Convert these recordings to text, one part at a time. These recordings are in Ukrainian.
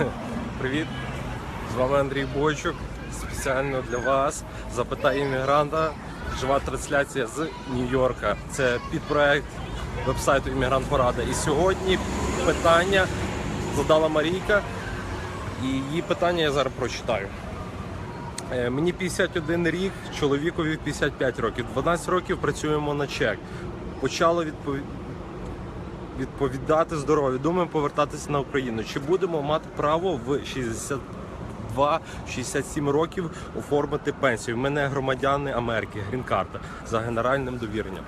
Привіт! З вами Андрій Бойчук. Спеціально для вас запитай іммігранта. Жива трансляція з Нью-Йорка. Це підпроект вебсайту Іммігрант Порада. І сьогодні питання задала Марійка. І її питання я зараз прочитаю. Е, Мені 51 рік, чоловікові 55 років. 12 років працюємо на чек. Почало відповідати відповідати здоров'ю. Думаємо повертатися на Україну. Чи будемо мати право в 62-67 років оформити пенсію? Ми не громадяни Америки, грін-карта за генеральним довіренням.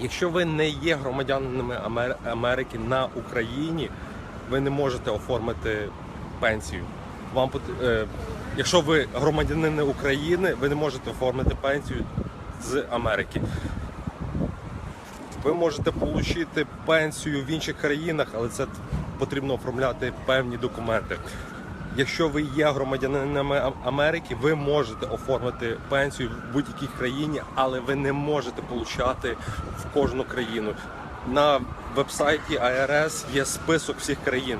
Якщо ви не є громадянами Америки на Україні, ви не можете оформити пенсію. Вам е, якщо ви громадянини України, ви не можете оформити пенсію з Америки. Ви можете отримати пенсію в інших країнах, але це потрібно оформляти певні документи. Якщо ви є громадянинами Америки, ви можете оформити пенсію в будь-якій країні, але ви не можете отримати в кожну країну. На вебсайті IRS є список всіх країн.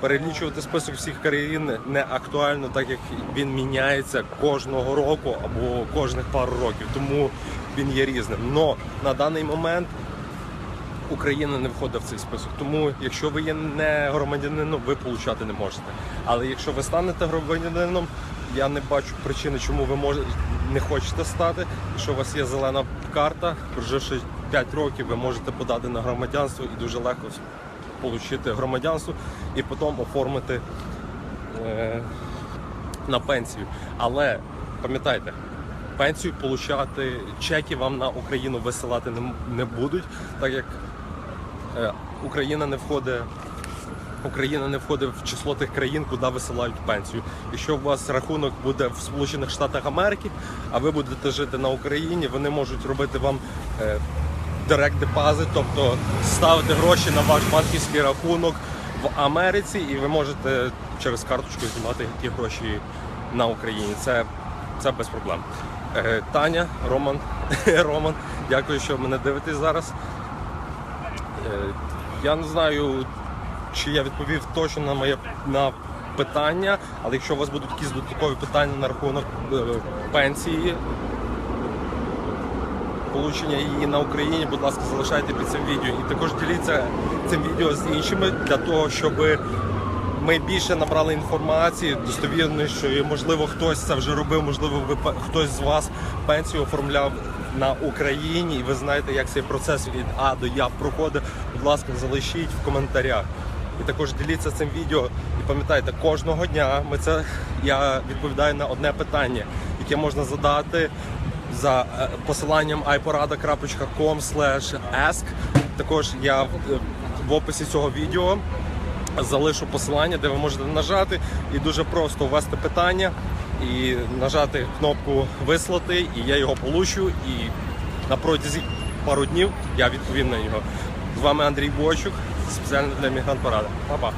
Перелічувати список всіх країн не актуально, так як він міняється кожного року або кожних пару років, тому він є різним. Но на даний момент Україна не входить в цей список. Тому, якщо ви є не громадянином, ви получати не можете. Але якщо ви станете громадянином, я не бачу причини, чому ви може, не хочете стати. Якщо у вас є зелена карта, проживши 5 років, ви можете подати на громадянство і дуже легко отримати громадянство і потім оформити е, на пенсію. Але пам'ятайте, пенсію получати, чеки вам на Україну висилати не, не будуть, так як е, Україна не входить. Україна не входить в число тих країн, куди висилають пенсію. Якщо у вас рахунок буде в Сполучених Штатах Америки, а ви будете жити на Україні, вони можуть робити вам директ депозит, тобто ставити гроші на ваш банківський рахунок в Америці, і ви можете через карточку знімати ті гроші на Україні. Це, це без проблем. Е, Таня, Роман, Роман, дякую, що мене дивитесь зараз. Е, Я не знаю, чи я відповів точно на моє на питання, але якщо у вас будуть якісь додаткові питання на рахунок е, пенсії, получення її на Україні, будь ласка, залишайте під цим відео. І також діліться цим відео з іншими для того, щоб ми більше набрали інформації достовірної, що можливо хтось це вже робив, можливо, ви хтось з вас пенсію оформляв на Україні, і ви знаєте, як цей процес від А до Я проходить. Будь ласка, залишіть в коментарях. І також діліться цим відео. І пам'ятайте, кожного дня ми це я відповідаю на одне питання, яке можна задати за е, посиланням iporada.com ask. Також я в, в описі цього відео залишу посилання, де ви можете нажати і дуже просто ввести питання і нажати кнопку вислати, і я його получу. І на протязі пару днів я відповім на нього. З вами Андрій Бойчук, спеціально для Мігрант Порада. Па-па.